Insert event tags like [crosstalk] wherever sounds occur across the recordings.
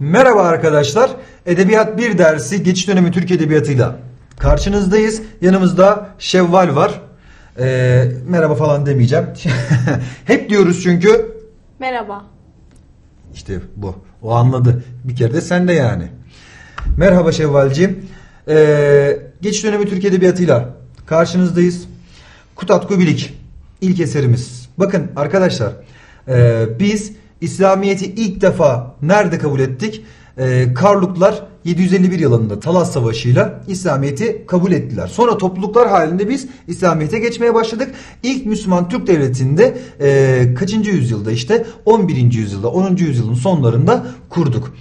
Merhaba arkadaşlar. Edebiyat 1 dersi geçiş dönemi Türk Edebiyatı'yla karşınızdayız. Yanımızda Şevval var. Ee, merhaba falan demeyeceğim. [laughs] Hep diyoruz çünkü. Merhaba. İşte bu. O anladı. Bir kere de sen de yani. Merhaba Şevvalciğim. Ee, geçiş dönemi Türk Edebiyatı'yla karşınızdayız. Kutat Kubilik ilk eserimiz. Bakın arkadaşlar e, biz İslamiyet'i ilk defa nerede kabul ettik? E, Karluklar 751 yılında Talas Savaşı'yla İslamiyet'i kabul ettiler. Sonra topluluklar halinde biz İslamiyet'e geçmeye başladık. İlk Müslüman Türk Devleti'nde e, kaçıncı yüzyılda işte 11. yüzyılda 10. yüzyılın sonlarında kurduk.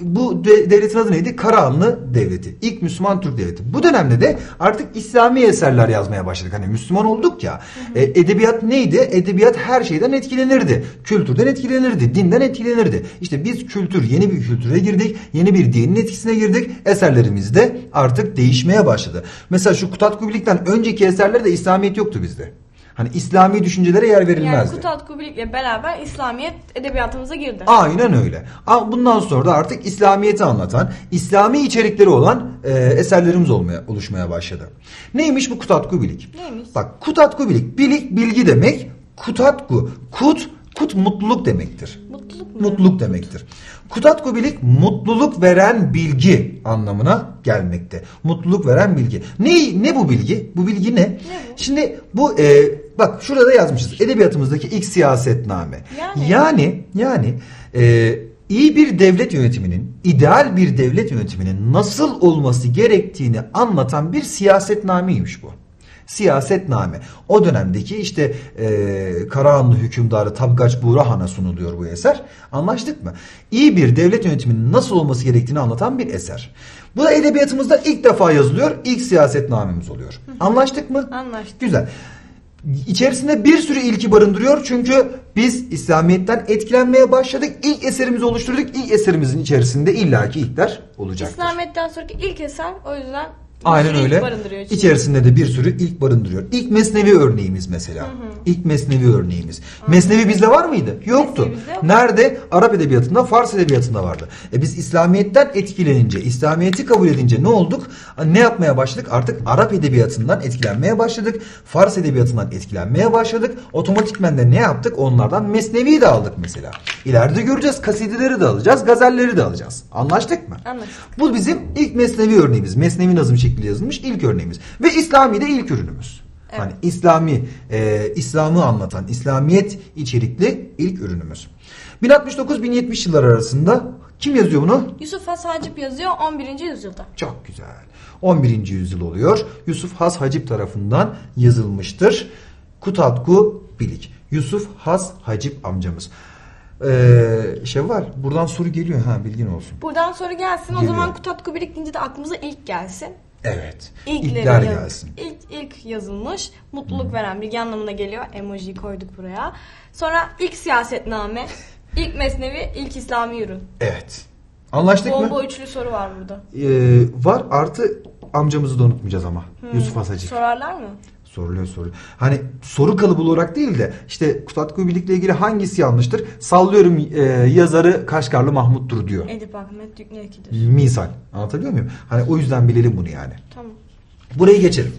Bu de- devletin adı neydi? Karahanlı Devleti. İlk Müslüman Türk Devleti. Bu dönemde de artık İslami eserler yazmaya başladık. Hani Müslüman olduk ya. E, edebiyat neydi? Edebiyat her şeyden etkilenirdi. Kültürden etkilenirdi. Dinden etkilenirdi. İşte biz kültür, yeni bir kültüre girdik. Yeni bir dinin etkisine girdik. Eserlerimiz de artık değişmeye başladı. Mesela şu Kutat Kubilik'ten önceki eserlerde İslamiyet yoktu bizde. Hani İslami düşüncelere yer Yani verilmezdi. Kutat Kubilik'le beraber İslamiyet edebiyatımıza girdi. Aynen öyle. Bundan sonra da artık İslamiyet'i anlatan, İslami içerikleri olan e, eserlerimiz olmaya oluşmaya başladı. Neymiş bu kutatku bilik? Neymiş? Bak kutatku bilik, bilik bilgi demek. Kutatku, kut, kut mutluluk demektir. Mutluluk mu? Mutluluk demektir. Kutatku bilik mutluluk veren bilgi anlamına gelmekte. Mutluluk veren bilgi. Ne ne bu bilgi? Bu bilgi ne? bu? Şimdi bu e, bak şurada yazmışız. Edebiyatımızdaki ilk siyasetname. Yani? Yani yani e, iyi bir devlet yönetiminin, ideal bir devlet yönetiminin nasıl olması gerektiğini anlatan bir siyasetnameymiş bu. Siyasetname. O dönemdeki işte e, Karahanlı hükümdarı Tabgaç Buğrahan'a sunuluyor bu eser. Anlaştık mı? İyi bir devlet yönetiminin nasıl olması gerektiğini anlatan bir eser. Bu da edebiyatımızda ilk defa yazılıyor. İlk siyasetnamemiz oluyor. Anlaştık mı? Anlaştık. Güzel. İçerisinde bir sürü ilki barındırıyor çünkü biz İslamiyet'ten etkilenmeye başladık. İlk eserimizi oluşturduk. İlk eserimizin içerisinde illaki ilkler olacaktır. İslamiyet'ten sonraki ilk eser o yüzden Aynen ilk öyle. barındırıyor içinde. İçerisinde de bir sürü ilk barındırıyor. İlk mesnevi örneğimiz mesela. İlk mesnevi örneğimiz. Mesnevi bizde var mıydı? Yoktu. Yok. Nerede? Arap edebiyatında, Fars edebiyatında vardı. E biz İslamiyet'ten etkilenince, İslamiyet'i kabul edince ne olduk? Ne yapmaya başladık? Artık Arap edebiyatından etkilenmeye başladık. Fars edebiyatından etkilenmeye başladık. Otomatikmen de ne yaptık? Onlardan mesneviyi de aldık mesela. İleride göreceğiz. Kasideleri de alacağız, gazelleri de alacağız. Anlaştık mı? Anlaştık. Bu bizim ilk mesnevi örneğimiz. Mesnevi nazım şekli yazılmış ilk örneğimiz. Ve İslami de ilk ürünümüz. Evet. Hani İslami, e, İslam'ı anlatan, İslamiyet içerikli ilk ürünümüz. 1069-1070 yıllar arasında kim yazıyor bunu? Yusuf Has Hacip yazıyor 11. yüzyılda. Çok güzel. 11. yüzyıl oluyor. Yusuf Has Hacip tarafından yazılmıştır. Kutatku Bilik. Yusuf Has Hacip amcamız. Ee, şey var. Buradan soru geliyor ha bilgin olsun. Buradan soru gelsin. O Geliyor. zaman Kutat Kubilik deyince de aklımıza ilk gelsin. Evet. İlkleri İlkler yaz- gelsin. İlk, ilk yazılmış. Mutluluk veren bilgi anlamına geliyor. Emoji koyduk buraya. Sonra ilk siyasetname, [laughs] ilk mesnevi, ilk İslami ürün. Evet. Anlaştık mı? Bomba üçlü soru var burada. Ee, var artı amcamızı da unutmayacağız ama. Yusuf Hasacık. Sorarlar mı? Soruluyor soruluyor. Hani soru kalıbı olarak değil de işte Kutatku Birlik'le ilgili hangisi yanlıştır? Sallıyorum e, yazarı Kaşgarlı Mahmut'tur diyor. Edip Ahmet Dükneki'dir. Misal. Anlatabiliyor muyum? Hani o yüzden bilelim bunu yani. Tamam. Burayı geçelim.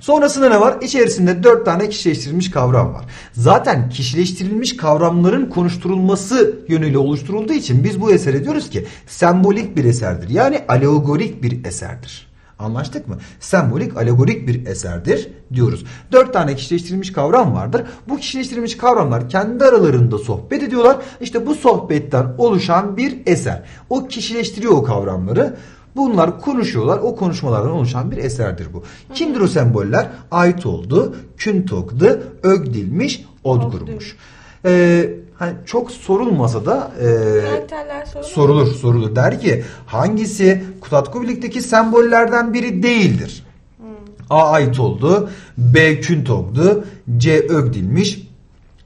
Sonrasında ne var? İçerisinde dört tane kişileştirilmiş kavram var. Zaten kişileştirilmiş kavramların konuşturulması yönüyle oluşturulduğu için biz bu esere diyoruz ki sembolik bir eserdir. Yani alegorik bir eserdir. Anlaştık mı? Sembolik, alegorik bir eserdir diyoruz. Dört tane kişileştirilmiş kavram vardır. Bu kişileştirilmiş kavramlar kendi aralarında sohbet ediyorlar. İşte bu sohbetten oluşan bir eser. O kişileştiriyor o kavramları. Bunlar konuşuyorlar. O konuşmalardan oluşan bir eserdir bu. Kimdir o semboller? Ait oldu, küntokdu, ögdilmiş, odgurmuş. Ee, hani çok sorulmasa da e, sorulur. sorulur. Der ki hangisi Kutatku Birlik'teki sembollerden biri değildir? A ait oldu, B küntokdu, C ögdilmiş,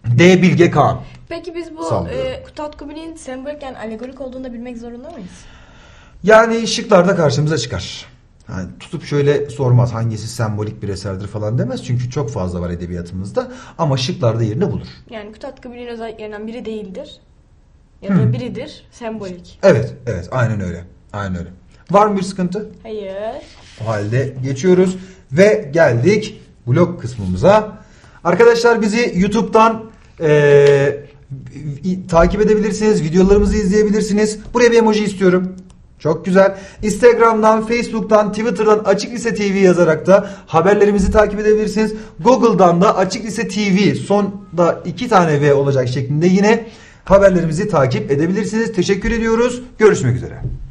D bilge Kaan. Peki biz bu e, Kutat Kubilik'in sembolik yani alegorik olduğunu da bilmek zorunda mıyız? Yani şıklarda karşımıza çıkar. Yani tutup şöyle sormaz hangisi sembolik bir eserdir falan demez. Çünkü çok fazla var edebiyatımızda. Ama şıklarda yerini bulur. Yani Kutat Kubilik'in özelliklerinden biri değildir. ya da biridir sembolik. Evet, evet. Aynen öyle. Aynen öyle. Var mı bir sıkıntı? Hayır. O halde geçiyoruz ve geldik blog kısmımıza. Arkadaşlar bizi YouTube'dan eee, i- takip edebilirsiniz, videolarımızı izleyebilirsiniz. Buraya bir emoji istiyorum. Çok güzel. Instagram'dan, Facebook'tan, Twitter'dan Açık Lise TV yazarak da haberlerimizi takip edebilirsiniz. Google'dan da Açık Lise TV sonda iki tane V olacak şeklinde yine haberlerimizi takip edebilirsiniz. Teşekkür ediyoruz. Görüşmek üzere.